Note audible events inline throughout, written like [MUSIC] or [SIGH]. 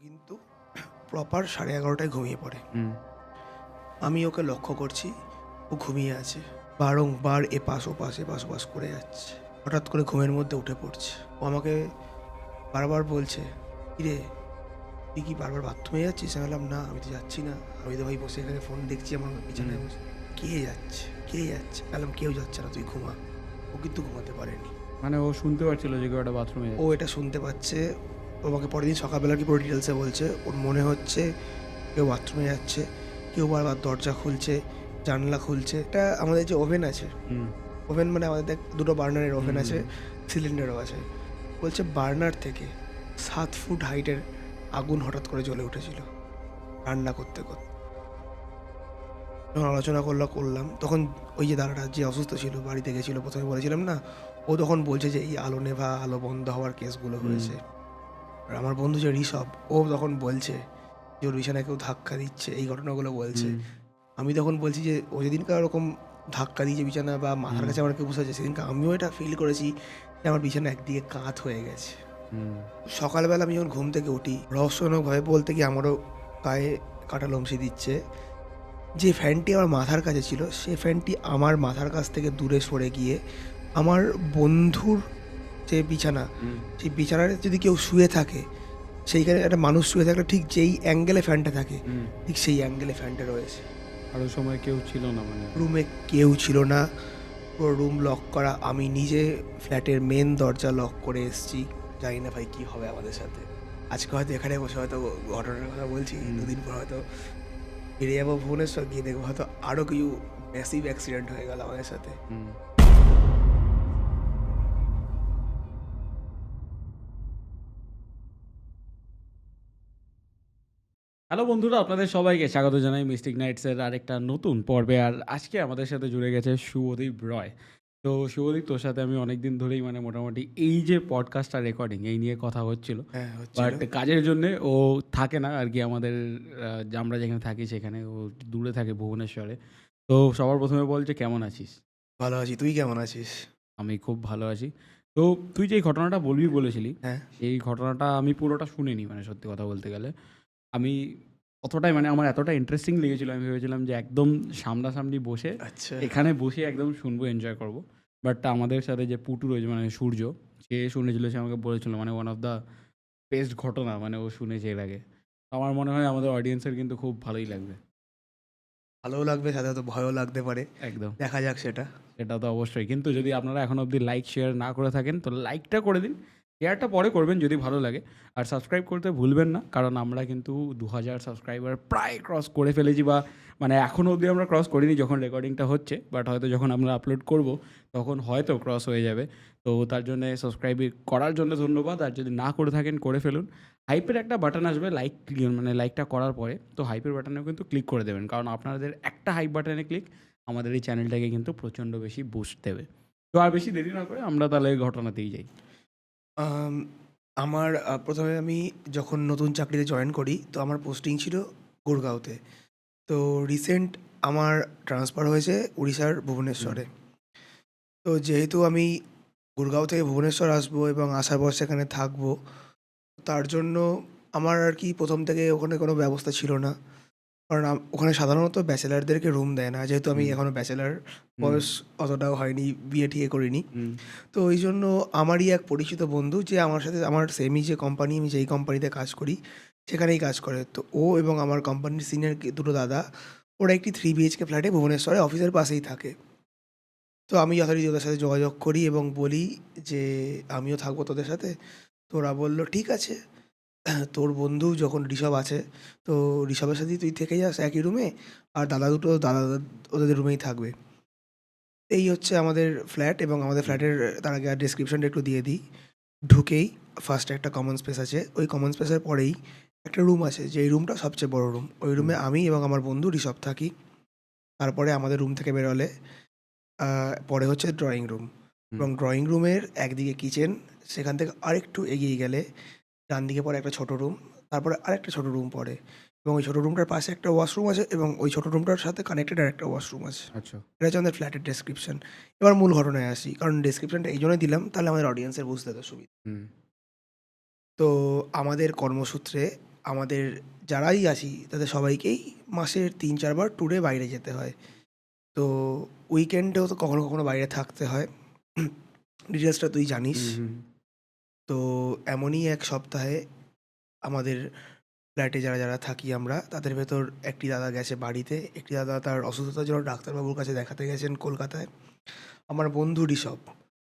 কিন্তু প্রপার সাড়ে এগারোটায় ঘুমিয়ে পড়ে। আমি ওকে লক্ষ্য করছি ও ঘুমিয়ে আছে। বারংবার এপাশ ওপাশ এপাশ ওপাশ করে যাচ্ছে। হঠাৎ করে ঘুমের মধ্যে উঠে পড়ছে। ও আমাকে বারবার বলছে কিরে তুই কি বারবার বাথরুমে যাচ্ছিস? আমি বললাম না আমি তো যাচ্ছি না। আমি তো ভাই বসে এখানে ফোন দেখছি আমার পিছনে হুম। বসে। কে যাচ্ছে? কে যাচ্ছে? বললাম কেউ যাচ্ছে না তুই ঘুমা। ও কিন্তু ঘুমাতে পারেনি। মানে ও শুনতে পারছিল যে কেউ একটা বাথরুমে ও এটা শুনতে পাচ্ছে। আমাকে পরের দিন সকালবেলা কি পুরো ডিটেলসে বলছে। ওর মনে হচ্ছে কেউ বাথরুমে যাচ্ছে কেউ বারবার দরজা খুলছে জানলা খুলছে। এটা আমাদের যে ওভেন আছে ওভেন মানে আমাদের দুটো বার্নারের ওভেন আছে সিলিন্ডারও আছে। বলছে বার্নার থেকে সাত ফুট হাইটের আগুন হঠাৎ করে জ্বলে উঠেছিল রান্না করতে করতে। যখন আলোচনা করলাম করলাম তখন ওই যে দাদাটা যে অসুস্থ ছিল বাড়িতে গেছিল প্রথমে বলেছিলাম না ও তখন বলছে যে এই আলো নেভা আলো বন্ধ হওয়ার কেসগুলো হয়েছে। আর আমার বন্ধু যে ঋষভ ও তখন বলছে যে ওর বিছানায় কেউ ধাক্কা দিচ্ছে এই ঘটনাগুলো বলছে। আমি তখন বলছি যে ও যেদিনকার ওরকম ধাক্কা দিয়েছে বিছানা বা মাথার কাছে আমার কেউ বসেছে সেদিনকে আমিও এটা ফিল করেছি যে আমার বিছানা একদিকে কাত হয়ে গেছে। সকালবেলা আমি যখন ঘুম থেকে উঠি রহস্যজনকভাবে বলতে কি আমারও গায়ে কাটা লমসি দিচ্ছে। যে ফ্যানটি আমার মাথার কাছে ছিল সে ফ্যানটি আমার মাথার কাছ থেকে দূরে সরে গিয়ে আমার বন্ধুর যে বিছানা। সেই বিছানায় যদি কেউ শুয়ে থাকে সেইখানে একটা মানুষ শুয়ে থাকলে ঠিক যেই অ্যাঙ্গেলে ফ্যানটা থাকে ঠিক সেই অ্যাঙ্গেলে ফ্যানটা রয়েছে। আর ওই সময় কেউ ছিল না মানে? রুমে কেউ ছিল না। পুরো রুম লক করা। আমি নিজে ফ্ল্যাটের মেন দরজা লক করে এসেছি। জানি না ভাই কী হবে আমাদের সাথে। আজকে হয়তো এখানে বসে হয়তো ঘটনার কথা বলছি দুদিন পর হয়তো ফিরে যাব ভুবনেশ্বর গিয়ে দেখব হয়তো আরও কিছু ম্যাসিভ অ্যাক্সিডেন্ট হয়ে গেল আমাদের সাথে। হ্যালো বন্ধুরা আপনাদের সবাইকে স্বাগত জানাই মিস্টিক নাইটসের আরেকটা নতুন পর্বে। আর আজকে আমাদের সাথে জুড়ে গেছে শুভদীপ রয়। তো শুভদীপ তোর সাথে আমি অনেকদিন ধরেই মানে মোটামুটি এই যে পডকাস্টটা রেকর্ডিং এই নিয়ে কথা হচ্ছিল। হ্যাঁ বাট কাজের জন্য ও থাকে না আর কি আমাদের আমরা যেখানে থাকি সেখানে ও দূরে থাকে ভুবনেশ্বরে। তো সবার প্রথমে বলছে কেমন আছিস? ভালো আছি। তুই কেমন আছিস? আমি খুব ভালো আছি। তো তুই যে ঘটনাটা বলবি বলেছিলি হ্যাঁ। সেই ঘটনাটা আমি পুরোটা শুনিনি মানে সত্যি কথা বলতে গেলে। আমি অতটাই মানে আমার এতটা ইন্টারেস্টিং লেগেছিল আমি ভেবেছিলাম যে একদম সামনাসামনি বসে আচ্ছা। এখানে বসে একদম শুনব এনজয় করব। বাট আমাদের সাথে যে পুটু রয়েছে মানে সূর্য সে শুনেছিল সে আমাকে বলেছিল মানে ওয়ান অফ দ্য বেস্ট ঘটনা মানে ও শুনেছে এর আগে। আমার মনে হয় আমাদের অডিয়েন্সের কিন্তু খুব ভালোই লাগবে। ভালোও লাগবে সাথে হয়তো ভয়ও লাগতে পারে। একদম। দেখা যাক সেটা। সেটা তো অবশ্যই। কিন্তু যদি আপনারা এখন অবধি লাইক শেয়ার না করে থাকেন তো লাইকটা করে দিন। শেয়ারটা পরে করবেন যদি ভালো লাগে। আর সাবস্ক্রাইব করতে ভুলবেন না, কারণ আমরা কিন্তু দু হাজার সাবস্ক্রাইবার প্রায় ক্রস করে ফেলেছি বা মানে এখনও অবধি আমরা ক্রস করিনি যখন রেকর্ডিংটা হচ্ছে বাট হয়তো যখন আমরা আপলোড করব, তখন হয়তো ক্রস হয়ে যাবে। তো তার জন্য সাবস্ক্রাইব করার জন্য ধন্যবাদ, আর যদি না করে থাকেন, করে ফেলুন। হাইপের একটা বাটন আসবে লাইক মানে লাইকটা করার পরে। তো হাইপের বাটনেও কিন্তু ক্লিক করে দেবেন, কারণ আপনাদের একটা হাইপ বাটনে ক্লিক আমাদের এই চ্যানেলটাকে কিন্তু প্রচণ্ড বেশি বুস্ট দেবে। তো আর বেশি দেরি না করে আমরা তাহলে ঘটনাতেই যাই। আম, আমার প্রথমে আমি যখন নতুন চাকরিতে জয়েন করি তো আমার পোস্টিং ছিল গুরগাঁওতে। তো রিসেন্ট আমার ট্রান্সফার হয়েছে উড়িষ্যার ভুবনেশ্বরে। তো যেহেতু আমি গুরগাঁও থেকে ভুবনেশ্বর আসব এবং আসার পর সেখানে থাকব তার জন্য আমার আর কি প্রথম থেকে ওখানে কোনো ব্যবস্থা ছিল না। কারণ ওখানে সাধারণত ব্যাচেলারদেরকে রুম দেয় না। যেহেতু আমি হুম। এখনও ব্যাচেলার বয়স অতটাও হয়নি বিয়ে টিয়ে করিনি। তো ওই জন্য আমারই এক পরিচিত বন্ধু যে আমার সাথে আমার সেমই যে কোম্পানি আমি যেই কোম্পানিতে কাজ করি সেখানেই কাজ করে। তো ও এবং আমার কোম্পানির সিনিয়র দুটো দাদা ওরা একটি থ্রি বিএইচকে ফ্ল্যাটে ভুবনেশ্বরে অফিসের পাশেই থাকে। তো আমি যথারীতি ওদের সাথে যোগাযোগ করি এবং বলি যে আমিও থাকব তোদের সাথে। তো ওরা বলল ঠিক আছে। তোর বন্ধু যখন ঋষভ আছে তো ঋষভের সাথেই তুই থেকে যাস একই রুমে আর দাদা দুটো দাদা ওদের রুমেই থাকবে। এই হচ্ছে আমাদের ফ্ল্যাট এবং আমাদের ফ্ল্যাটের তার আগে ডিসক্রিপশনটা একটু দিয়ে দিই। ঢুকেই ফার্স্টে একটা কমন স্পেস আছে। ওই কমন স্পেসের পরেই একটা রুম আছে যেই রুমটা সবচেয়ে বড় রুম ওই রুমে আমি এবং আমার বন্ধু ঋষভ থাকি। তারপরে আমাদের রুম থেকে বেরোলে পরে হচ্ছে ড্রয়িং রুম এবং ড্রয়িং রুমের একদিকে কিচেন সেখান থেকে আরেকটু এগিয়ে গেলে ডান দিকে পরে একটা ছোট রুম তারপরে আরেকটা ছোট রুম পড়ে এবং ওই ছোট রুমটার পাশে একটা ওয়াশরুম আছে এবং ওই ছোট রুমটার সাথে কানেক্টেড আর একটা ওয়াশরুম আছে। আচ্ছা। এটা হচ্ছে আমাদের ফ্ল্যাটের ডেসক্রিপশন এবার মূল ঘটনায় আসি কারণ ডেসক্রিপশনটা এই জন্যই দিলাম তাহলে আমাদের অডিয়েন্সের বুঝতে তো সুবিধা। তো আমাদের কর্মসূত্রে আমাদের যারাই আছি তাদের সবাইকেই মাসের তিন চারবার ট্যুরে বাইরে যেতে হয়। তো উইকেন্ডেও তো কখনো কখনো বাইরে থাকতে হয়। [CLEARS THROAT] ডিটেলসটা তুই জানিস। তো এমনই এক সপ্তাহে আমাদের ফ্ল্যাটে যারা যারা থাকি আমরা, তাদের ভেতর একটি দাদা গেছে বাড়িতে। একটি দাদা তার অসুস্থতার জন্য ডাক্তারবাবুর কাছে দেখাতে গেছেন কলকাতায়। আমার বন্ধু ঋষভ,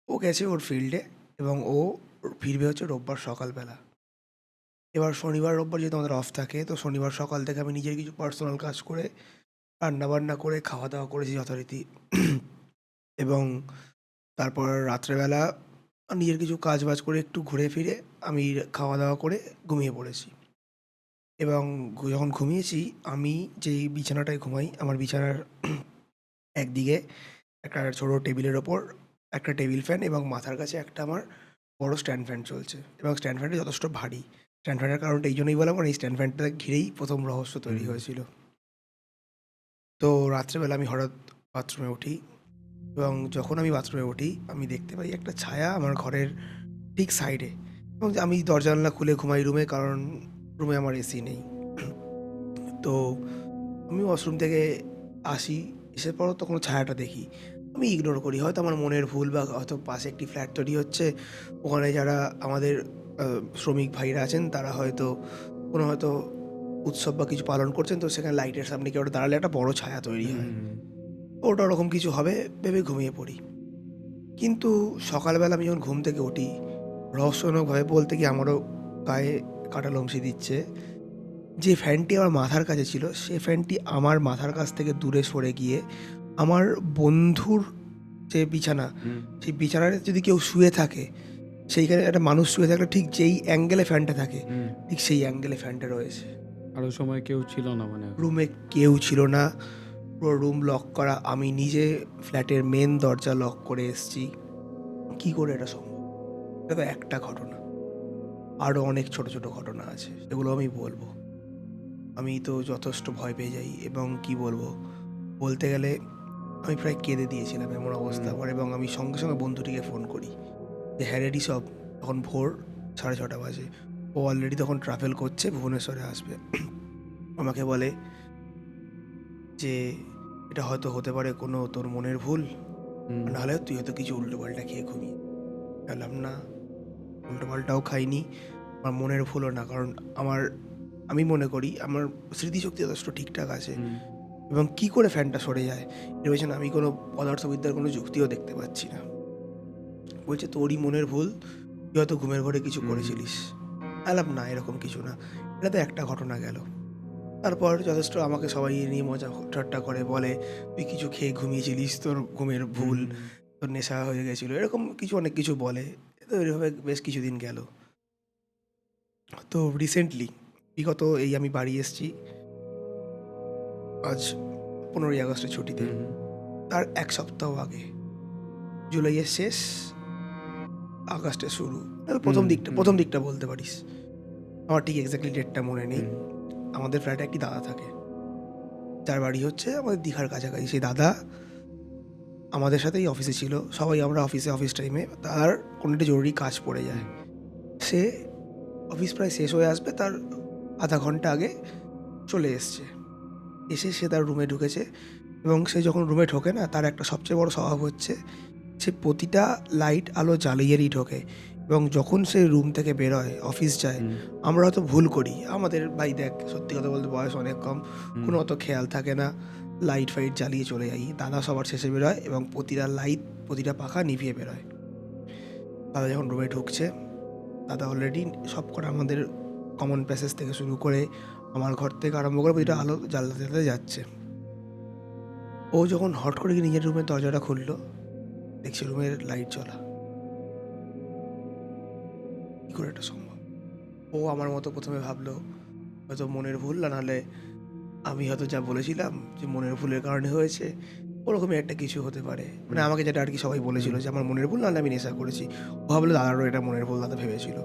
ও গেছে ওর ফিল্ডে এবং ও ফিরবে হচ্ছে রোববার সকালবেলা। এবার শনিবার, রোববার যেহেতু আমাদের অফ থাকে, তো শনিবার সকাল থেকে আমি নিজের কিছু পার্সোনাল কাজ করে রান্না বান্না করে খাওয়া দাওয়া করেছি যথারীতি। [CLEARS THROAT] এবং তারপর রাত্রেবেলা নিজের কিছু কাজ বাজ করে একটু ঘুরে ফিরে আমি খাওয়া দাওয়া করে ঘুমিয়ে পড়েছি। এবং যখন ঘুমিয়েছি আমি যেই বিছানাটায় ঘুমাই আমার বিছানার একদিকে একটা ছোটো টেবিলের ওপর একটা টেবিল ফ্যান এবং মাথার কাছে একটা আমার বড় স্ট্যান্ড ফ্যান চলছে। এবং স্ট্যান্ড ফ্যানটা যথেষ্ট ভারী। স্ট্যান্ড ফ্যানের কারণটা এই জন্যই বললাম এই স্ট্যান্ড ফ্যানটা ঘিরেই প্রথম রহস্য তৈরি। হয়েছিল। তো রাত্রেবেলা আমি হঠাৎ বাথরুমে উঠি এবং যখন আমি বাথরুমে উঠি, আমি দেখতে পাই একটা ছায়া আমার ঘরের ঠিক সাইডে। এবং আমি দরজা জানলা খুলে ঘুমাই রুমে, কারণ রুমে আমার এসি নেই। তো আমি ওয়াশরুম থেকে আসি, এসে পর তখন ছায়াটা দেখি। আমি ইগনোর করি, হয়তো আমার মনের ভুল বা হয়তো পাশে একটি ফ্ল্যাট তৈরি হচ্ছে, ওখানে যারা আমাদের শ্রমিক ভাইরা আছেন, তারা হয়তো, কোনো হয়তো উৎসব বা কিছু পালন করছেন, তো সেখানে লাইটের সামনে কেউ দাঁড়ালে একটা বড় ছায়া তৈরি হয়। ওটা ওরকম কিছু হবে ভেবে ঘুমিয়ে পড়ি। কিন্তু সকালবেলা আমি যখন ঘুম থেকে উঠি রহস্যজনকভাবে বলতে কি আমারও গায়ে কাটা লমসি দিচ্ছে যে ফ্যানটি আমার মাথার কাছে ছিল সে ফ্যানটি আমার মাথার কাছ থেকে দূরে সরে গিয়ে আমার বন্ধুর যে বিছানা সেই বিছানায় যদি কেউ শুয়ে থাকে সেইখানে একটা মানুষ শুয়ে থাকলে ঠিক যেই অ্যাঙ্গেলে ফ্যানটা থাকে ঠিক সেই অ্যাঙ্গেলে ফ্যানটা রয়েছে। আরও সময় কেউ ছিল না মানে? রুমে কেউ ছিল না। পুরো রুম লক করা। আমি নিজে ফ্ল্যাটের মেন দরজা লক করে এসেছি। কি করে এটা সম্ভব? এটা তো একটা ঘটনা। আরও অনেক ছোট ছোট ঘটনা আছে। সেগুলো আমি বলব। আমি তো যথেষ্ট ভয় পেয়ে যাই এবং কি বলব? বলতে গেলে আমি প্রায় কেঁদে দিয়েছিলাম এমন অবস্থা। আমার এবং আমি সঙ্গে সঙ্গে বন্ধুটিকে ফোন করি। যে হ্যাঁ রেডি সব তখন ভোর সাড়ে ছটা বাজে। ও অলরেডি তখন ট্রাভেল করছে ভুবনেশ্বরে আসবে। আমাকে বলে যে এটা হয়তো হতে পারে কোনো তোর মনের ভুল। নাহলে তুই হয়তো কিছু উল্টো পাল্টা খেয়ে ঘুমিয়ে বললাম না। উল্টো পাল্টাও খাইনি। আমার মনের ভুলও না কারণ আমার আমি মনে করি আমার স্মৃতিশক্তি যথেষ্ট ঠিকঠাক আছে। এবং কি করে ফ্যানটা সরে যায় এর পেছনে আমি কোনো পদার্থবিদ্যার কোনো যুক্তিও দেখতে পাচ্ছি না। বলছে তোরই মনের ভুল তুই হয়তো ঘুমের ঘরে কিছু করেছিলিস। বললাম না এরকম কিছু না। এটা তো একটা ঘটনা গেল। তারপর যথেষ্ট আমাকে সবাই নিয়ে মজা ঠাট্টা করে বলে তুই কিছু খেয়ে ঘুমিয়েছিলিস? তোর ঘুমের ভুল তোর নেশা হয়ে গেছিল। এরকম কিছু অনেক কিছু বলে। তো এভাবে বেশ কিছুদিন গেল। তো রিসেন্টলি বিগত এই আমি বাড়ি এসেছি আজ পনেরোই আগস্টের ছুটিতে। তার এক সপ্তাহ আগে। জুলাইয়ের শেষ আগস্টের শুরু। প্রথম দিকটা প্রথম দিকটা বলতে পারিস। আমার ঠিক এক্স্যাক্টলি ডেটটা মনে নেই। আমাদের ফ্ল্যাটে একটি দাদা থাকে। যার বাড়ি হচ্ছে আমাদের দীঘার কাছাকাছি। সেই দাদা আমাদের সাথেই অফিসে ছিল। সবাই আমরা অফিসে অফিস টাইমে তার কোনো একটা জরুরি কাজ পড়ে যায়। সে অফিস প্রায় শেষ হয়ে আসবে, তার আধা ঘণ্টা আগে চলে এসছে। এসে সে তার রুমে ঢুকেছে এবং সে যখন রুমে ঢোকে না, তার একটা সবচেয়ে বড় স্বভাব হচ্ছে, সে প্রতিটা লাইট আলো জ্বালিয়েরই ঢোকে। এবং যখন সে রুম থেকে বেরোয় অফিস যায়। আমরা হয়তো ভুল করি। আমাদের ভাই দেখ সত্যি কথা বলতে বয়স অনেক কম কোনো অত খেয়াল থাকে না। লাইট ফাইট জ্বালিয়ে চলে যাই। দাদা সবার শেষে বেরোয় এবং প্রতিটা লাইট প্রতিটা পাখা নিভিয়ে বেরোয়। দাদা যখন রুমে ঢুকছে দাদা অলরেডি সব কটা আমাদের কমন প্যাসেজ থেকে শুরু করে আমার ঘর থেকে আরম্ভ করে প্রতিটা আলো জ্বালাতে জ্বালাতে যাচ্ছে। ও যখন হট করে গিয়ে নিজের রুমের দরজাটা খুললো দেখছি রুমের লাইট জ্বলা। কী করে এটা সম্ভব? ও আমার মতো প্রথমে ভাবলো হয়তো মনের ভুল না নাহলে আমি হয়তো যা বলেছিলাম যে মনের ভুলের কারণে হয়েছে ওরকমই একটা কিছু হতে পারে। মানে আমাকে যেটা আর কি সবাই বলেছিল যে আমার মনের ভুল নাহলে আমি নেশা করেছি। ও ভাবলো দাদারও এটা মনের ভুল দাদা ভেবেছিল।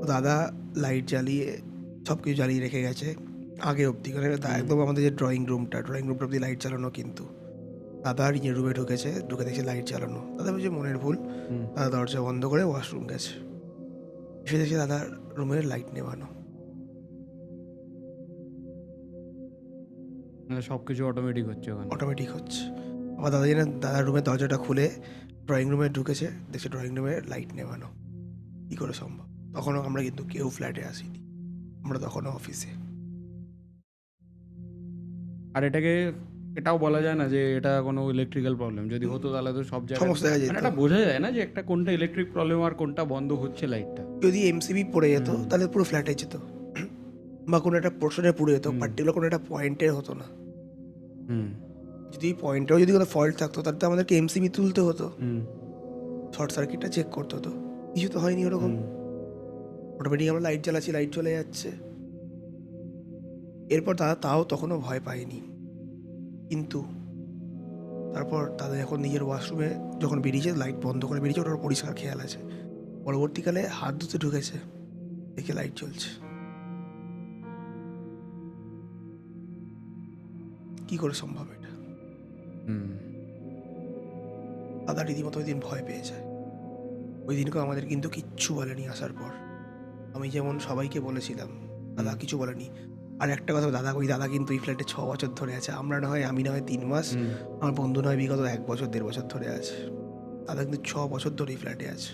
তো দাদা লাইট জ্বালিয়ে সব কিছু জ্বালিয়ে রেখে গেছে আগে অবধি। মানে দা- একদম আমাদের যে ড্রয়িং রুমটা ড্রয়িং রুমটা অবধি লাইট চালানো কিন্তু। দাদা নিজের রুমে ঢুকেছে ঢুকে দেখছে লাইট জ্বালানো। দাদা বলছে মনের ভুল। দাদা দরজা বন্ধ করে ওয়াশরুম গেছে। এসে দেখে দাদার রুমের লাইট নেভানো। সব কিছু অটোমেটিক হচ্ছে ওখানে। অটোমেটিক হচ্ছে। আবার দাদা জানে দাদার রুমের দরজাটা খুলে ড্রয়িং রুমে ঢুকেছে দেখছে ড্রয়িং রুমে লাইট নেভানো। কী করে সম্ভব? তখনও আমরা কিন্তু কেউ ফ্ল্যাটে আসিনি। আমরা তখনও অফিসে আর এটাকে এটাও বলা যায় না যে এটা কোনো ইলেকট্রিক্যাল প্রবলেম যদি হতো তাহলে তো সব জায়গায় যেত মানে এটা বোঝা যায় না যে একটা কোনটা ইলেকট্রিক প্রবলেম আর কোনটা বন্ধ হচ্ছে লাইটটা যদি এমসিবি পড়ে যেত তাহলে পুরো ফ্ল্যাটে যেত। বা কোনো একটা পোর্শনে পুড়ে যেত। পার্টিকুলার কোনো একটা পয়েন্টের হতো না। হুম। যদি পয়েন্টেও যদি কোনো ফল্ট থাকতো তাহলে তো আমাদেরকে এমসিবি তুলতে হতো। হুম। শর্ট সার্কিটটা চেক করতে হতো। কিছু তো হয়নি ওরকম। অটোমেটিক আমরা লাইট জ্বালাচ্ছি লাইট চলে যাচ্ছে। এরপর দাদা তাও তখনও ভয় পায়নি। কিন্তু তারপর তাদের এখন নিজের ওয়াশরুমে যখন বেরিয়েছে লাইট বন্ধ করে বেরিয়েছে ওটার পরিষ্কার খেয়াল আছে। পরবর্তীকালে হাত ধুতে ঢুকেছে দেখে লাইট জ্বলছে। কি করে সম্ভব এটা? দাদা রীতিমতো ওই দিন ভয় পেয়ে যায়। ওই দিনকে আমাদের কিন্তু কিচ্ছু বলেনি আসার পর। আমি যেমন সবাইকে বলেছিলাম দাদা কিছু বলেনি। আর একটা কথা দাদা ওই দাদা কিন্তু এই ফ্ল্যাটে ছ বছর ধরে আছে। আমরা না হয় আমি না হয় তিন মাস আমার বন্ধু নয় বিগত এক বছর দেড় বছর ধরে আছে। দাদা কিন্তু ছ বছর ধরে এই ফ্ল্যাটে আছে।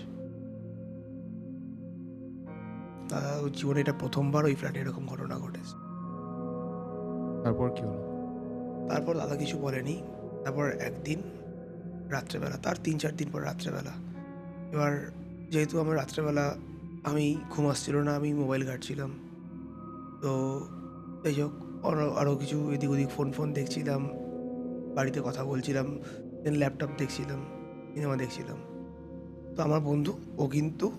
দাদা জীবনে এটা প্রথমবার ওই ফ্ল্যাটে এরকম ঘটনা ঘটেছে। তারপর কি হলো? তারপর দাদা কিছু বলেনি। তারপর একদিন রাত্রেবেলা তার তিন চার দিন পর রাত্রেবেলা। এবার যেহেতু আমার রাত্রেবেলা আমি ঘুম আসছিল না আমি মোবাইল ঘাটছিলাম। তো যাই হোক আরও কিছু এদিক ওদিক ফোন ফোন দেখছিলাম বাড়িতে কথা বলছিলাম দেন ল্যাপটপ দেখছিলাম সিনেমা দেখছিলাম। তো আমার বন্ধু ও কিন্তু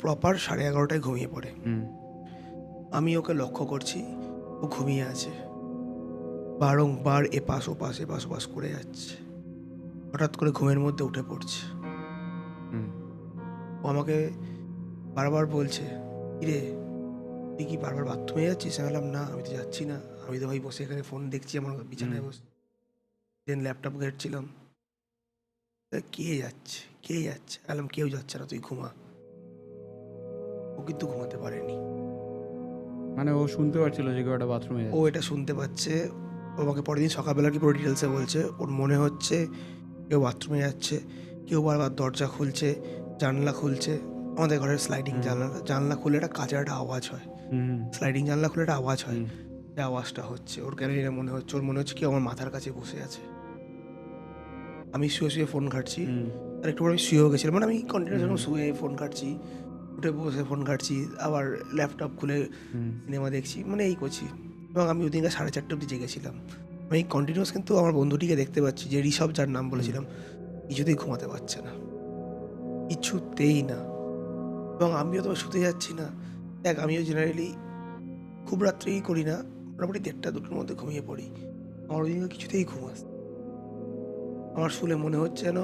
প্রপার সাড়ে এগারোটায় ঘুমিয়ে পড়ে। আমি ওকে লক্ষ্য করছি ও ঘুমিয়ে আছে। বারংবার এপাশ ওপাশ এপাশ ওপাশ করে যাচ্ছে। হঠাৎ করে ঘুমের মধ্যে উঠে পড়ছে। ও আমাকে বারবার বলছে কিরে তুই কি বারবার বাথরুমে যাচ্ছিস? আমি বললাম না আমি তো যাচ্ছি না। আমি তো ভাই বসে এখানে ফোন দেখছি আমার বিছানায় বসে। দেন ল্যাপটপ ঘেটছিলাম। কে যাচ্ছে? কে যাচ্ছে? আমি বললাম কেউ যাচ্ছে না তুই ঘুমা। ও কিন্তু ঘুমাতে পারেনি। মানে ও শুনতে পারছিল যে কেউ বাথরুমে ও এটা শুনতে পাচ্ছে। ও আমাকে পরের দিন সকালবেলা কি পুরো ডিটেলসে বলছে। ওর মনে হচ্ছে কেউ বাথরুমে যাচ্ছে কেউ বারবার দরজা খুলছে জানলা খুলছে। আমাদের ঘরের স্লাইডিং জানলা জানলা খুলে একটা কাঁচের একটা আওয়াজ হয়। স্লাইডিং জানলা খুলে একটা আওয়াজ হয়। যে আওয়াজটা হচ্ছে ওর কেন এটা মনে হচ্ছে ওর মনে হচ্ছে কি আমার মাথার কাছে বসে আছে। আমি শুয়ে শুয়ে ফোন ঘাটছি। আর একটু পর আমি শুয়েও গেছিলাম। মানে আমি কন্টিনিউস হুম। যখন শুয়ে ফোন ঘাটছি উঠে বসে ফোন ঘাটছি আবার ল্যাপটপ খুলে সিনেমা দেখছি মানে এই করছি। এবং আমি ওই দিনকে সাড়ে চারটে অবধি জেগেছিলাম। আমি কন্টিনিউয়াস কিন্তু আমার বন্ধুটিকে দেখতে পাচ্ছি যে ঋষভ যার নাম বলেছিলাম কিছুতেই ঘুমাতে পারছে না। কিছুতেই না। এবং আমিও তো শুতে যাচ্ছি না। দেখ আমিও জেনারেলি খুব রাত্রেই করি না। মোটামুটি দেড়টা দুটোর মধ্যে ঘুমিয়ে পড়ি। আমার ওই কিছুতেই ঘুম আসছে না। আমার শুলে মনে হচ্ছে যেন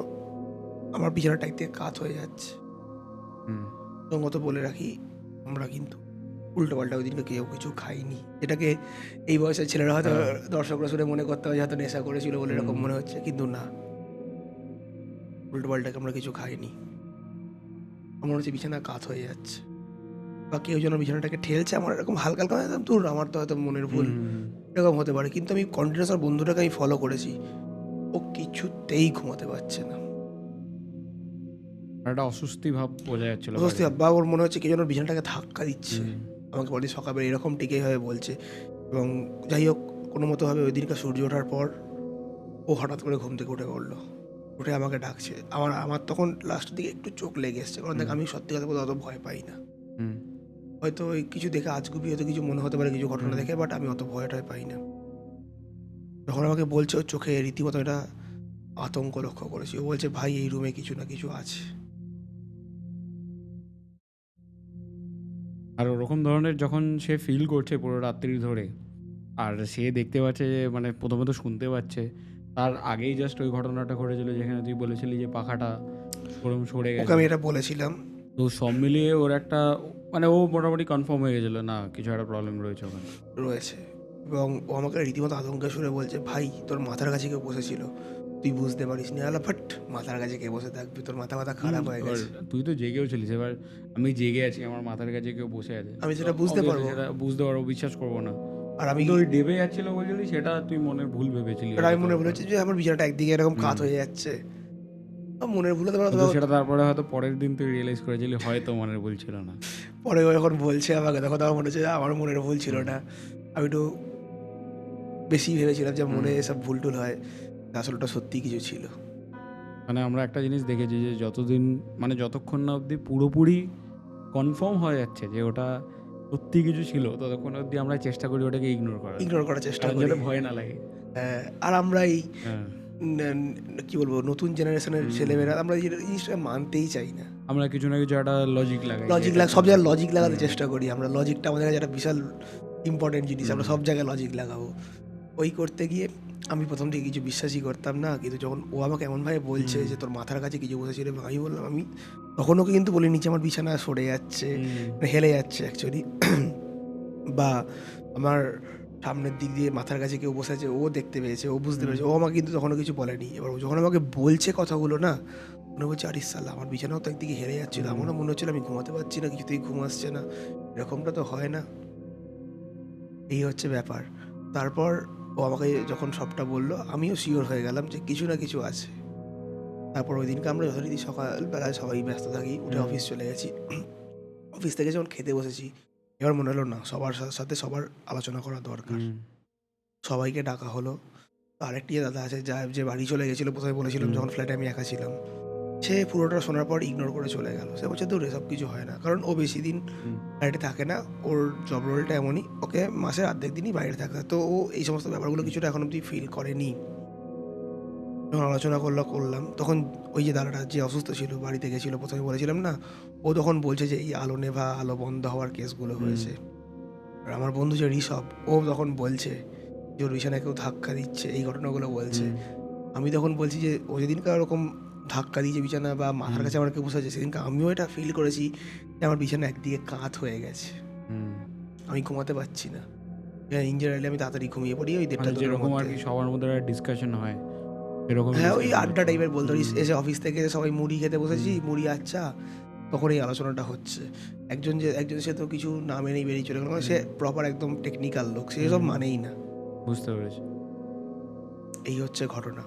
আমার বিছানাটা একদিকে কাত হয়ে যাচ্ছে। অত বলে রাখি আমরা কিন্তু উল্টো পাল্টা ওই দিনকে কেউ কিছু খাইনি। এটাকে এই বয়সের ছেলেরা হয়তো হ্যাঁ। দর্শকরা শুনে মনে করতে হয় যে হয়তো নেশা করেছিল বলে এরকম মনে হচ্ছে কিন্তু না। উল্টো পাল্টাকে আমরা কিছু খাইনি। আমার হচ্ছে বিছানা কাত হয়ে যাচ্ছে। বা কেউ যেন বিছানাটাকে ঠেলছে আমার এরকম হালকা হালকা দূর আমার তো হয়তো মনের ভুল এরকম হতে পারে। কিন্তু আমি কন্টিনিউস আমার বন্ধুটাকে আমি ফলো করেছি। ও কিছুতেই ঘুমাতে পারছে না। একটা অস্বস্তি ভাব বোঝা যাচ্ছিল অস্বস্তি ভাব, বা ওর মনে হচ্ছে কেউ যেন বিছানাটাকে ধাক্কা দিচ্ছে। আমাকে বলে সকালবেলা এরকম টিকে হয়ে বলছে। এবং যাই হোক কোনো মতোভাবে ওই দিনকার সূর্য ওঠার পর ও হঠাৎ করে ঘুম থেকে উঠে পড়ল। উঠে আমাকে ডাকছে। আমার আমার তখন লাস্টের দিকে একটু চোখ লেগে এসছে। কারণ দেখ আমি সত্যি কথা বলতে অত ভয় পাই না। হয়তো ওই কিছু দেখে আজগুবি হয়তো কিছু মনে হতে পারে কিছু ঘটনা দেখে বাট আমি অত ভয় টয় পাই না। যখন আমাকে বলছে ওর চোখে রীতিমতো একটা আতঙ্ক লক্ষ্য করেছি ও বলছে ভাই এই রুমে কিছু না কিছু আছে। আর ওরকম ধরনের যখন সে ফিল করছে পুরো রাত্রি ধরে আর সে দেখতে পাচ্ছে যে মানে প্রথমত শুনতে পাচ্ছে তার আগেই জাস্ট ওই ঘটনাটা ঘটেছিল যেখানে তুই বলেছিলি যে পাখাটা সরে গেছে। আমি এটা বলেছিলাম। তো সব মিলিয়ে ওর একটা মানে ও মোটামুটি কনফার্ম হয়ে গেছিল না কিছু একটা প্রবলেম রয়েছে ওখানে। রয়েছে। এবং ও আমাকে রীতিমতো আতঙ্কে সুরে বলছে ভাই তোর মাথার কাছে কেউ বসেছিল? তুই বুঝতে পারিস নি? আলা ফাট মাথার কাছে কে বসে থাকবি? তোর মাথা মাথা খারাপ হয়ে গেছে। তুই তো জেগেও ছিলিস এবার আমি জেগে আছি আমার মাথার কাছে কেউ বসে আছে। আমি সেটা বুঝতে পারব। বুঝতে পারব বিশ্বাস করব না। আর আমি ওই ডেবে যাচ্ছিল বলছিলি সেটা তুই মনের ভুল ভেবেছিলি। আর আমি মনে বলেছি যে আমার বিছানাটা একদিকে এরকম কাত হয়ে যাচ্ছে। মনের ভুলে তো সেটা তারপরে হয়তো পরের দিন তুই রিয়েলাইজ করেছিলি হয়তো মনের ভুল ছিল না। পরে যখন বলছে আমাকে তখন আমার মনে হচ্ছে আমার মনের ভুল ছিল না। আমি একটু বেশি ভেবেছিলাম যে মনে এসব ভুল টুল হয় আসলে ওটা সত্যি কিছু ছিল। মানে আমরা একটা জিনিস দেখেছি যে যতদিন মানে যতক্ষণ না অবধি পুরোপুরি কনফার্ম হয়ে যাচ্ছে যে ওটা সত্যি কিছু ছিল ততক্ষণ অবধি আমরা চেষ্টা করি ওটাকে ইগনোর করার। ইগনোর করার চেষ্টা করি। ভয় না লাগে। হ্যাঁ, আর আমরা এই হ্যাঁ। কি বলব নতুন জেনারেশনের ছেলেমেয়েরা আমরা এই জিনিসটা মানতেই চাই না। আমরা কিছু না কিছু একটা লজিক লাগাই। লজিক লাগ সব জায়গায় লজিক লাগাতে চেষ্টা করি আমরা। লজিকটা আমাদের কাছে একটা বিশাল ইম্পর্টেন্ট জিনিস। আমরা সব জায়গায় লজিক লাগাবো। ওই করতে গিয়ে আমি প্রথম থেকে কিছু বিশ্বাসই করতাম না কিন্তু যখন ও আমাকে এমনভাবে বলছে যে তোর মাথার কাছে কিছু বসেছিল এবং আমি বললাম আমি তখন ওকে কিন্তু বলি নিচে আমার বিছানা সরে যাচ্ছে মানে হেলে যাচ্ছে অ্যাকচুয়ালি বা আমার সামনের দিক দিয়ে মাথার কাছে কেউ বসে আছে ও দেখতে পেয়েছে ও বুঝতে পেরেছে। ও আমাকে কিন্তু তখনও কিছু বলেনি। এবার যখন আমাকে বলছে কথাগুলো না মনে হচ্ছে আরিস সাল্লাহ আমার বিছানাও তো একদিকে হেরে যাচ্ছিল আমারও মনে হচ্ছিল আমি ঘুমাতে পারছি না কিছুতেই ঘুম আসছে না। এরকমটা তো হয় না। এই হচ্ছে ব্যাপার। তারপর ও আমাকে যখন সবটা বলল আমিও শিওর হয়ে গেলাম যে কিছু না কিছু আছে। তারপর ওই দিনকে আমরা যথারীতি সকালবেলায় সবাই ব্যস্ত থাকি উঠে অফিস চলে গেছি। [CLEARS THROAT] অফিস থেকে যখন খেতে বসেছি এবার মনে হলো না সবার সাথে সবার আলোচনা করা দরকার। সবাইকে ডাকা হলো। আরেকটি দাদা আছে যা যে বাড়ি চলে গেছিল প্রথমে বলেছিলাম যখন ফ্ল্যাটে আমি একা ছিলাম। সে পুরোটা শোনার পর ইগনোর করে চলে গেল। সে বলছে দূরে সব কিছু হয় না। কারণ ও বেশি দিন। ফ্ল্যাটে থাকে না। ওর জব রোলটা এমনই। ওকে মাসের অর্ধেক দিনই বাইরে হয়। তো ও এই সমস্ত ব্যাপারগুলো কিছুটা এখন অব্দি ফিল করেনি। যখন আলোচনা করল করলাম তখন ওই যে দাদাটা যে অসুস্থ ছিল বাড়িতে গেছিল প্রথমে বলেছিলাম না ও তখন বলছে যে এই আলো নেভা আলো বন্ধ হওয়ার কেসগুলো হয়েছে। আর আমার বন্ধু যে ঋষভ ও তখন বলছে যে ওর বিছানায় কেউ ধাক্কা দিচ্ছে এই ঘটনাগুলো বলছে। আমি তখন বলছি যে ও যেদিনকার ওরকম ধাক্কা দিয়েছে বিছানা বা মাথার কাছে আমার কেউ বসে আছে সেদিনকে আমিও এটা ফিল করেছি যে আমার বিছানা একদিকে কাত হয়ে গেছে। আমি ঘুমাতে পারছি না। ইঞ্জার এলে আমি তাড়াতাড়ি ঘুমিয়ে পড়ি ওই দেড়টা মানে যেরকম আর কি সবার মধ্যে ডিসকাশন হয়। এরকম হ্যাঁ ওই আড্ডা টাইপের বলতে পারিস এসে অফিস থেকে সবাই মুড়ি খেতে বসেছি মুড়ি আচ্ছা তখন এই আলোচনাটা হচ্ছে। একজন যে একজন সে তো কিছু না মেনেই বেরিয়ে চলে গেল সে প্রপার একদম টেকনিক্যাল লোক সে সব মানেই না। বুঝতে পেরেছি। এই হচ্ছে ঘটনা।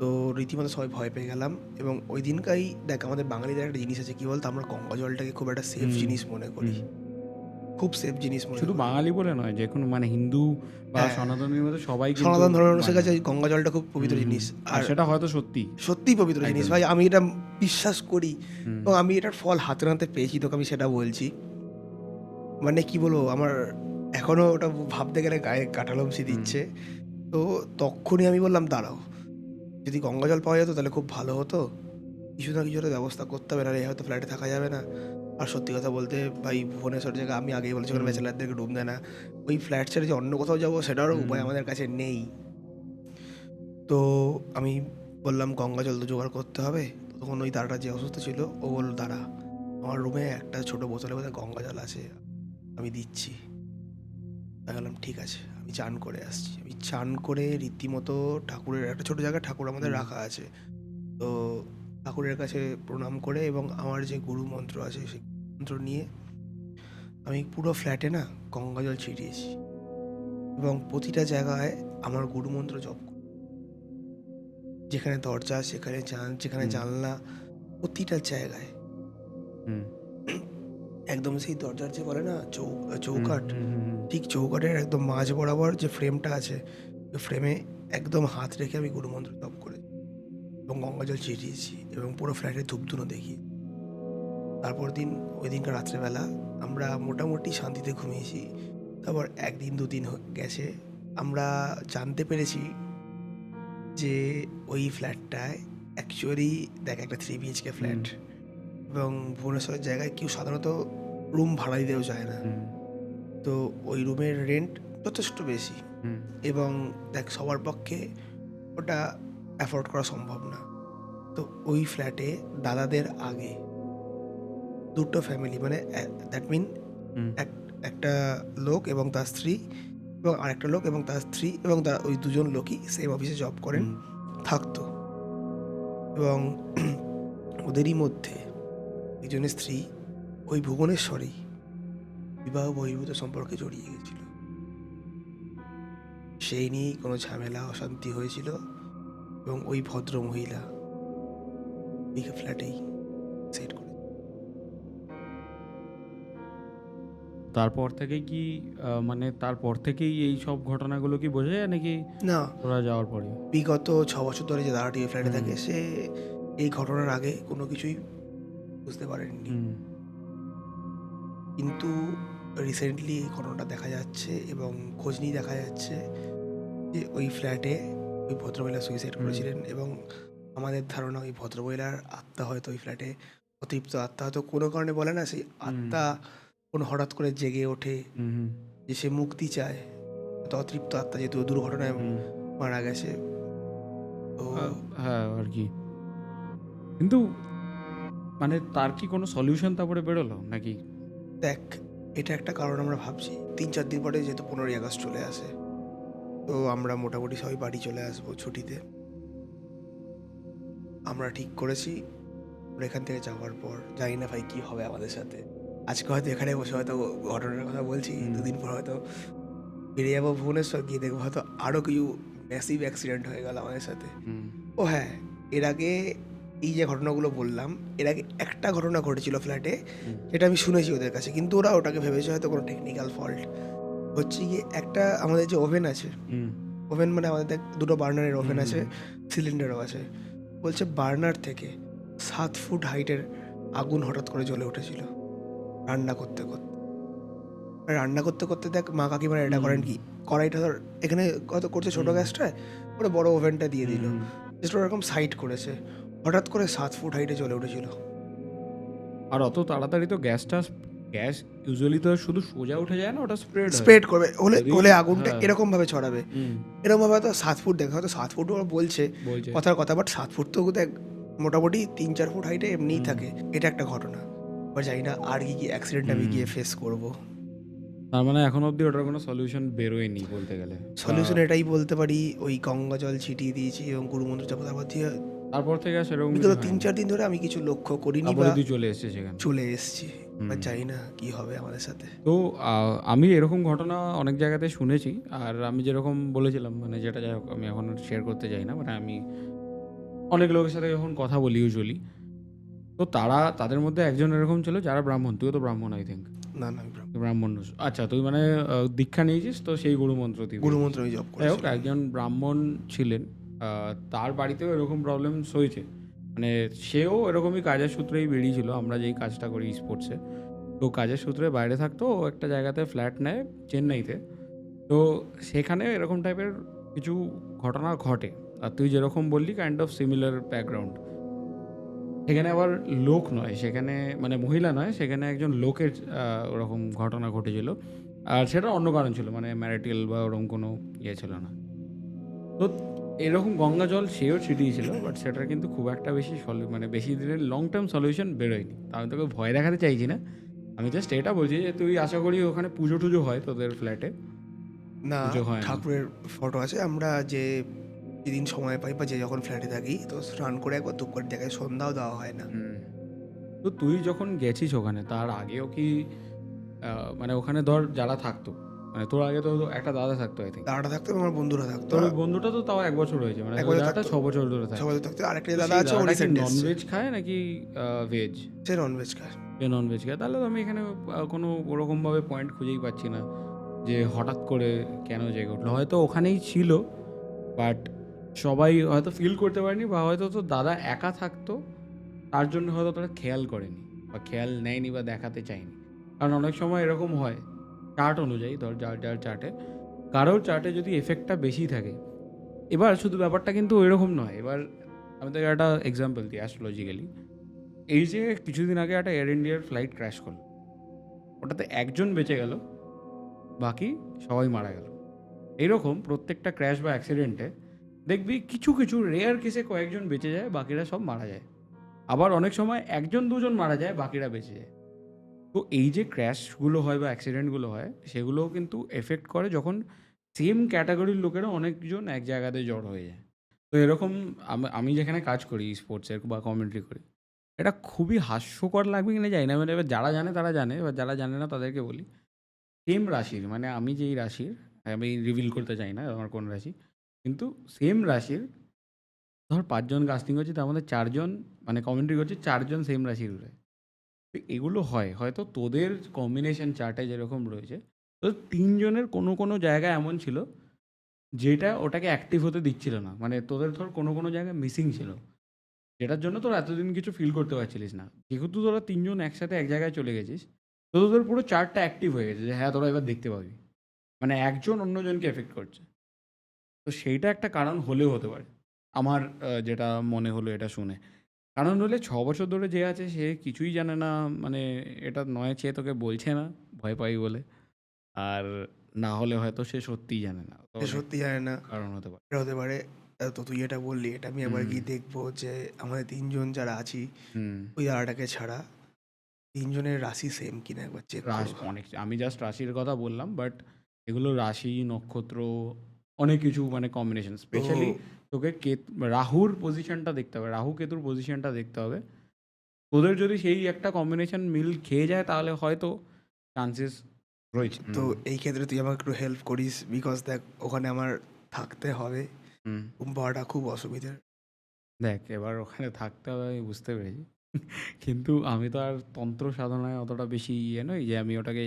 তো রীতিমতো সবাই ভয় পেয়ে গেলাম এবং ওই দিনকাই দেখ আমাদের বাঙালিদের একটা জিনিস আছে কি বলতো? আমরা গঙ্গা জলটাকে খুব একটা সেফ জিনিস মনে করি। খুব সেফ জিনিস মনে শুধু বাঙালি বলে নয় যে কোনো মানে হিন্দু বা হ্যাঁ। সনাতনীর মধ্যে সবাই সনাতন ধর্মের মানুষের মানে। কাছে গঙ্গা জলটা খুব পবিত্র জিনিস। আর সেটা হয়তো সত্যি। সত্যিই পবিত্র জিনিস। ভাই আমি এটা বিশ্বাস করি। এবং আমি এটার ফল হাতে নাতে পেয়েছি তোকে আমি সেটা বলছি। মানে কি বলব আমার এখনও ওটা ভাবতে গেলে গায়ে কাটালমসি দিচ্ছে। তো তখনই আমি বললাম দাঁড়াও যদি গঙ্গা জল পাওয়া যেত তাহলে খুব ভালো হতো। কিছু না কিছু একটা ব্যবস্থা করতে হবে না হয়তো ফ্ল্যাটে থাকা যাবে না। আর সত্যি কথা বলতে ভাই ভুবনেশ্বর জায়গা আমি আগেই বলেছি ওখানে। ব্যাচেলারদেরকে ডুব দেয় না। ওই ফ্ল্যাট ছেড়ে যে অন্য কোথাও যাব সেটারও উপায় আমাদের কাছে নেই। তো আমি বললাম গঙ্গা জল তো জোগাড় করতে হবে। তখন ওই দাঁড়াটা যে অসুস্থ ছিল ও বলল দাঁড়া আমার রুমে একটা ছোট বোতলে বোধহয় গঙ্গা জল আছে আমি দিচ্ছি। আমি বললাম ঠিক আছে। আমি চান করে আসছি। আমি চান করে রীতিমতো ঠাকুরের একটা ছোট জায়গায় ঠাকুর আমাদের রাখা আছে। তো ঠাকুরের কাছে প্রণাম করে এবং আমার যে গুরু মন্ত্র আছে সেই মন্ত্র নিয়ে আমি পুরো ফ্ল্যাটে না গঙ্গা জল ছিটিয়েছি এবং প্রতিটা জায়গায় আমার গুরু মন্ত্র জপ যেখানে দরজা সেখানে জান যেখানে জানলা প্রতিটা জায়গায়। একদম সেই দরজার যে বলে না চৌকাট ঠিক চৌকাটের একদম মাঝ বরাবর যে ফ্রেমটা আছে ওই ফ্রেমে একদম হাত রেখে আমি গুরুমন্ত্র জপ করে এবং গঙ্গা জল ছিটিয়েছি এবং পুরো ফ্ল্যাটে ধূপধুনো দেখি তারপর দিন ওই দিনকার রাত্রেবেলা আমরা মোটামুটি শান্তিতে ঘুমিয়েছি। তারপর একদিন দুদিন গেছে। আমরা জানতে পেরেছি যে ওই ফ্ল্যাটটায় অ্যাকচুয়ালি দেখ একটা থ্রি বিএইচকে ফ্ল্যাট এবং ভুবনেশ্বরের জায়গায় কেউ সাধারণত রুম ভাড়া দিতেও যায় না। তো ওই রুমের রেন্ট যথেষ্ট বেশি। এবং দেখ সবার পক্ষে ওটা অ্যাফোর্ড করা সম্ভব না। তো ওই ফ্ল্যাটে দাদাদের আগে দুটো ফ্যামিলি মানে দ্যাট মিন হুম, একটা লোক এবং তার স্ত্রী এবং আরেকটা লোক এবং তার স্ত্রী এবং তার ওই দুজন লোকই সেম অফিসে জব করেন থাকতো। এবং ওদেরই মধ্যে একজনের স্ত্রী ওই ভুবনেশ্বরেই বিবাহ বহির্ভূত সম্পর্কে জড়িয়ে গেছিল সেই নিয়েই কোনো ঝামেলা অশান্তি হয়েছিল এবং ওই ভদ্র মহিলা এই ফ্ল্যাটেই তারপর থেকে কি মানে তারপর থেকেই এই সব ঘটনাগুলো কি বোঝা যায় নাকি না। তোরা যাওয়ার পরে? বিগত ছ বছর ধরে যে দাদাটি ফ্ল্যাটে থাকে সে এই ঘটনার আগে কোনো কিছুই বুঝতে পারেননি। কিন্তু রিসেন্টলি এই ঘটনাটা দেখা যাচ্ছে এবং খোঁজ নিয়ে দেখা যাচ্ছে যে ওই ফ্ল্যাটে ওই ভদ্রমহিলা সুইসাইড করেছিলেন এবং আমাদের ধারণা ওই ভদ্রমহিলার আত্মা হয়তো ওই ফ্ল্যাটে অতিরিক্ত আত্মা হয়তো কোনো কারণে বলে না সেই আত্মা কোনো হঠাৎ করে জেগে ওঠে যে সে মুক্তি চায়। তো অতৃপ্ত আত্মা যেহেতু দুর্ঘটনায় মারা গেছে। তো হ্যাঁ আর কি। কিন্তু মানে তার কি কোনো সলিউশন তারপরে বেরোলো নাকি? দেখ এটা একটা কারণ আমরা ভাবছি। তিন চার দিন পরে যেহেতু পনেরোই আগস্ট চলে আসে তো আমরা মোটামুটি সবাই বাড়ি চলে আসব ছুটিতে। আমরা ঠিক করেছি এখান থেকে যাওয়ার পর জানি না ভাই কি হবে আমাদের সাথে। আজকে হয়তো এখানে বসে হয়তো ঘটনার কথা বলছি দুদিন পর হয়তো ফিরে যাব ভুবনেশ্বর গিয়ে দেখব হয়তো আরও কিছু ম্যাসিভ অ্যাক্সিডেন্ট হয়ে গেল আমাদের সাথে। ও হ্যাঁ এর আগে এই যে ঘটনাগুলো বললাম এর আগে একটা ঘটনা ঘটেছিল ফ্ল্যাটে। যেটা আমি শুনেছি ওদের কাছে কিন্তু ওরা ওটাকে ভেবেছে হয়তো কোনো টেকনিক্যাল ফল্ট হচ্ছে গিয়ে একটা আমাদের যে ওভেন আছে ওভেন মানে আমাদের দুটো বার্নারের ওভেন আছে সিলিন্ডারও আছে। বলছে বার্নার থেকে সাত ফুট হাইটের আগুন হঠাৎ করে জ্বলে উঠেছিল। রান্না করতে করতে। রান্না করতে করতে দেখ মা কাকিমারা এটা করেন কি? কড়াইটা ধর এখানে কত করছে ছোটো। গ্যাসটায় ওরা বড় ওভেনটা দিয়ে দিল। জাস্ট ওরকম সাইড করেছে। হঠাৎ করে সাত ফুট হাইটে জ্বলে উঠেছিল। আর অত তাড়াতাড়ি তো গ্যাসটা গ্যাস ইউজুয়ালি তো শুধু সোজা উঠে যায় না ওটা স্প্রেড স্প্রেড করবে। হলে হলে আগুনটা হ্যাঁ। এরকম ভাবে ছড়াবে। এরকম ভাবে হয়তো সাত ফুট দেখা হয়তো সাত ফুট ওরা বলছে বলছে। কথার কথা বাট সাত ফুট তো দেখ মোটামুটি তিন চার ফুট হাইটে এমনিই থাকে। এটা একটা ঘটনা। এবার জানি না আর কি কি অ্যাক্সিডেন্ট আমি গিয়ে ফেস করব। তার মানে এখন অবধি ওটার কোনো সলিউশন বেরোয়নি বলতে গেলে। সলিউশন এটাই বলতে পারি ওই গঙ্গা জল ছিটিয়ে দিয়েছি এবং গুরুমন্ত্র তারপর দিয়ে তারপর থেকে সেরকম বিগত তিন চার দিন ধরে আমি কিছু লক্ষ্য করিনি বা চলে এসেছে সেখানে। চলে এসেছি হুম। জানি না কি হবে আমাদের সাথে। তো আমি এরকম ঘটনা অনেক জায়গাতে শুনেছি আর আমি যেরকম বলেছিলাম মানে যেটা যাই হোক আমি এখন শেয়ার করতে চাই না মানে আমি অনেক লোকের সাথে যখন কথা বলি ইউজুয়ালি তো তারা তাদের মধ্যে একজন এরকম ছিল যারা ব্রাহ্মণ। তুইও তো ব্রাহ্মণ আই থিঙ্ক না না আমি ব্রাহ্মণ। ব্রাহ্মণ আচ্ছা তুই মানে আহ, দীক্ষা নিয়েছিস তো সেই গুরুমন্ত্র তুই গুরুমন্ত্র আমি জব যাই হোক একজন ব্রাহ্মণ ছিলেন আহ, তার বাড়িতেও এরকম প্রবলেমস হয়েছে মানে সেও এরকমই কাজের সূত্রেই বেরিয়েছিল আমরা যেই কাজটা করি স্পোর্টসে তো কাজের সূত্রে বাইরে থাকতো ও একটা জায়গাতে ফ্ল্যাট নেয় চেন্নাইতে। তো সেখানে এরকম টাইপের কিছু ঘটনা ঘটে। আর তুই যেরকম বললি কাইন্ড অফ সিমিলার ব্যাকগ্রাউন্ড সেখানে আবার লোক নয় সেখানে মানে মহিলা নয় সেখানে একজন লোকের ওরকম ঘটনা ঘটেছিল। আর সেটা অন্য কারণ ছিল মানে ম্যারিটাল বা ওরকম কোনো ইয়ে ছিল না। তো এরকম গঙ্গা জল সেও ছিটিয়েছিল বাট সেটার কিন্তু খুব একটা বেশি সলিউ মানে বেশি দিনের লং টার্ম সলিউশন বেরোয়নি। তা আমি তোকে ভয় দেখাতে চাইছি না। আমি জাস্ট এটা বলছি যে তুই আশা করি ওখানে পুজো টুজো হয় তোদের ফ্ল্যাটে না হয় না। ঠাকুরের ফটো আছে। আমরা যে যেদিন সময় পাই বা যে যখন ফ্ল্যাটে থাকি তো স্নান করে একবার ধূপ করে দেখায় সন্ধ্যাও দেওয়া হয় না। তো তুই যখন গেছিস ওখানে তার আগেও কি মানে ওখানে ধর যারা থাকতো মানে তোর আগে তো একটা দাদা থাকতো আই থিঙ্ক দাদাটা থাকতো আমার বন্ধুরা থাকতো। ওই বন্ধুটা তো তাও এক বছর হয়েছে মানে এক দাদাটা ছ বছর ধরে থাকে। সবাই থাকতো। আরেকটা দাদা আছে ও রিসেন্ট খায় নাকি ভেজ সে ননভেজ খায়। যে নন ভেজ খায়। তাহলে তো আমি এখানে কোনো ওরকমভাবে পয়েন্ট খুঁজেই পাচ্ছি না যে হঠাৎ করে কেন জেগে উঠল। হয়তো ওখানেই ছিল বাট সবাই হয়তো ফিল করতে পারেনি বা হয়তো তো দাদা একা থাকতো, তার জন্য হয়তো তারা খেয়াল করেনি বা খেয়াল নেয়নি বা দেখাতে চায়নি। কারণ অনেক সময় এরকম হয় চার্ট অনুযায়ী, ধর যার যার চার্টে কারোর চার্টে যদি এফেক্টটা বেশি থাকে, এবার শুধু ব্যাপারটা কিন্তু এরকম নয়। এবার আমি তোকে একটা এক্সাম্পল দিই অ্যাস্ট্রোলজিক্যালি এই যে কিছুদিন আগে একটা এয়ার ইন্ডিয়ার ফ্লাইট ক্র্যাশ করল। ওটাতে একজন বেঁচে গেল, বাকি সবাই মারা গেল। এইরকম প্রত্যেকটা ক্র্যাশ বা অ্যাক্সিডেন্টে দেখবি কিছু কিছু রেয়ার কেসে কয়েকজন বেঁচে যায়, বাকিরা সব মারা যায়। আবার অনেক সময় একজন, দুজন মারা যায়, বাকিরা বেঁচে যায়। তো এই যে ক্র্যাশগুলো হয় বা অ্যাক্সিডেন্টগুলো হয়, সেগুলোও কিন্তু এফেক্ট করে যখন সেম ক্যাটাগরির লোকেরা অনেকজন এক জায়গাতে জড় হয়ে যায়। তো এরকম আমি যেখানে কাজ করি স্পোর্টসের বা কমেন্ট্রি করি, এটা খুবই হাস্যকর লাগবে কিনা জানি না। মানে এবার যারা জানে, তারা জানে, এবার যারা জানে না, তাদেরকে বলি। সেম রাশির মানে আমি যেই রাশির, আমি রিভিল করতে চাই না, আমার কোন রাশি কিন্তু সেম রাশির, ধর পাঁচজন কাস্টিং করছি, তার মধ্যে চারজন মানে কমেন্ট্রি করছে, চারজন সেম রাশির উড়ে তো এগুলো হয়, হয়তো তোদের কম্বিনেশন চার্টে যেরকম রয়েছে, তো তিনজনের কোনো কোনো জায়গা এমন ছিল, যেটা ওটাকে অ্যাক্টিভ হতে দিচ্ছিল না। মানে তোদের ধর কোনো কোনো জায়গায় মিসিং ছিল। যেটার জন্য তোরা এতদিন কিছু ফিল করতে পারছিলিস না। যেহেতু তোরা তিনজন একসাথে এক জায়গায় চলে গেছিস, তো তোদের পুরো চার্টটা অ্যাক্টিভ হয়ে গেছে, যে হ্যাঁ তোরা এবার দেখতে পাবি। মানে একজন অন্যজনকে এফেক্ট করছে। তো সেইটা একটা কারণ হলেও হতে পারে। আমার যেটা মনে হলো এটা শুনে। কারণ হলে ছ বছর ধরে যে আছে সে কিছুই জানে না মানে এটা নয় চেয়ে তোকে বলছে না ভয় পাই বলে। আর না হলে হয়তো সে সত্যিই জানে না। সে সত্যি জানে না। কারণ হতে পারে। এটা হতে পারে তো তুই এটা বললি এটা আমি আবার। গিয়ে দেখব যে আমাদের তিনজন যারা আছি ওই দাদাটাকে ছাড়া তিনজনের রাশি সেম কিনা একবার চেক রাশি অনেক আমি জাস্ট রাশির কথা বললাম বাট এগুলো রাশি নক্ষত্র অনেক কিছু মানে কম্বিনেশন স্পেশালি তোকে কেত রাহুর পজিশনটা দেখতে হবে রাহু কেতুর পজিশনটা দেখতে হবে। তোদের যদি সেই একটা কম্বিনেশন মিল খেয়ে যায় তাহলে হয়তো চান্সেস রয়েছে। তো এই ক্ষেত্রে তুই আমাকে একটু হেল্প করিস বিকজ দেখ ওখানে আমার থাকতে হবে। পাওয়াটা খুব অসুবিধার। দেখ এবার ওখানে থাকতে হবে আমি বুঝতে পেরেছি। কিন্তু আমি তো আর তন্ত্র সাধনায় অতটা বেশি ইয়ে নই যে আমি ওটাকে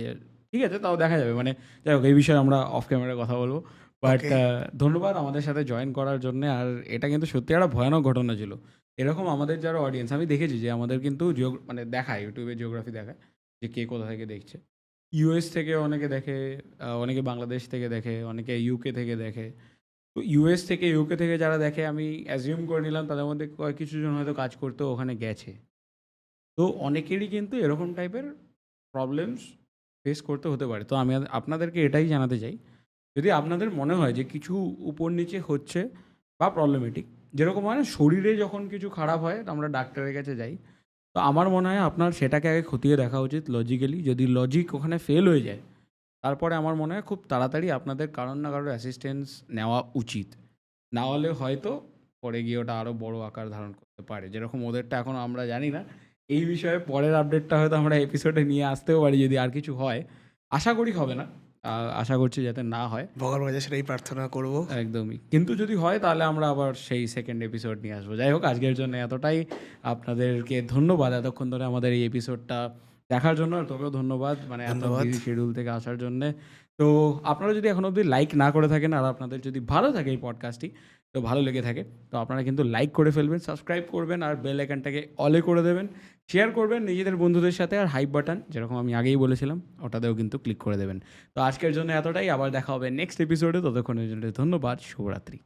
ঠিক আছে তাও দেখা যাবে। মানে যাই হোক এই বিষয়ে আমরা অফ ক্যামেরায় কথা বলব। বাট ধন্যবাদ আমাদের সাথে জয়েন করার জন্য। আর এটা কিন্তু সত্যি একটা ভয়ানক ঘটনা ছিল। এরকম আমাদের যারা অডিয়েন্স আমি দেখেছি যে আমাদের কিন্তু জিও মানে দেখায় ইউটিউবে জিওগ্রাফি দেখায় যে কে কোথা থেকে দেখছে। ইউএস থেকে অনেকে দেখে অনেকে বাংলাদেশ থেকে দেখে অনেকে ইউকে থেকে দেখে। তো ইউএস থেকে ইউকে থেকে যারা দেখে আমি অ্যাজিউম করে নিলাম তাদের মধ্যে কয়েক কিছু জন হয়তো কাজ করতেও ওখানে গেছে। তো অনেকেরই কিন্তু এরকম টাইপের প্রবলেমস ফেস করতে হতে পারে। তো আমি আপনাদেরকে এটাই জানাতে চাই যদি আপনাদের মনে হয় যে কিছু উপর নিচে হচ্ছে বা প্রবলেমেটিক যেরকম হয় না, শরীরে যখন কিছু খারাপ হয় আমরা ডাক্তারের কাছে যাই। তো আমার মনে হয় আপনার সেটাকে আগে খতিয়ে দেখা উচিত লজিক্যালি যদি লজিক ওখানে ফেল হয়ে যায়, তারপরে আমার মনে হয় খুব তাড়াতাড়ি আপনাদের কারণ না কারোর অ্যাসিস্ট্যান্স নেওয়া উচিত। না হলে হয়তো পরে গিয়ে ওটা আরও বড় আকার ধারণ করতে পারে। যেরকম ওদেরটা এখন আমরা জানি না, এই বিষয়ে পরের আপডেটটা হয়তো আমরা এপিসোডে নিয়ে আসতেও পারি যদি আর কিছু হয়। আশা করি হবে না। আশা করছি যাতে না হয়। ভগবান কাছে সেটাই প্রার্থনা করব। একদমই। কিন্তু যদি হয় তাহলে আমরা আবার সেই সেকেন্ড এপিসোড নিয়ে আসব। যাই হোক আজকের জন্য এতটাই। আপনাদেরকে ধন্যবাদ এতক্ষণ ধরে আমাদের এই এপিসোডটা দেখার জন্য। আর তোকেও ধন্যবাদ মানে এত বিজি শিডিউল থেকে আসার জন্য। তো আপনারা যদি এখন অবধি লাইক না করে থাকেন আর আপনাদের যদি ভালো থাকে এই পডকাস্টটি তো ভালো লেগে থাকে তো আপনারা কিন্তু লাইক করে ফেলবেন সাবস্ক্রাইব করবেন আর বেল আইকনটাকে অলে করে দেবেন। শেয়ার করবেন নিজেদের বন্ধুদের সাথে আর হাইপ বাটন যেরকম আমি আগেই বলেছিলাম, ওটাতেও কিন্তু ক্লিক করে দেবেন। তো আজকের জন্য এতটাই, আবার দেখা হবে নেক্সট এপিসোডে ততক্ষণের জন্য ধন্যবাদ, শুভরাত্রি।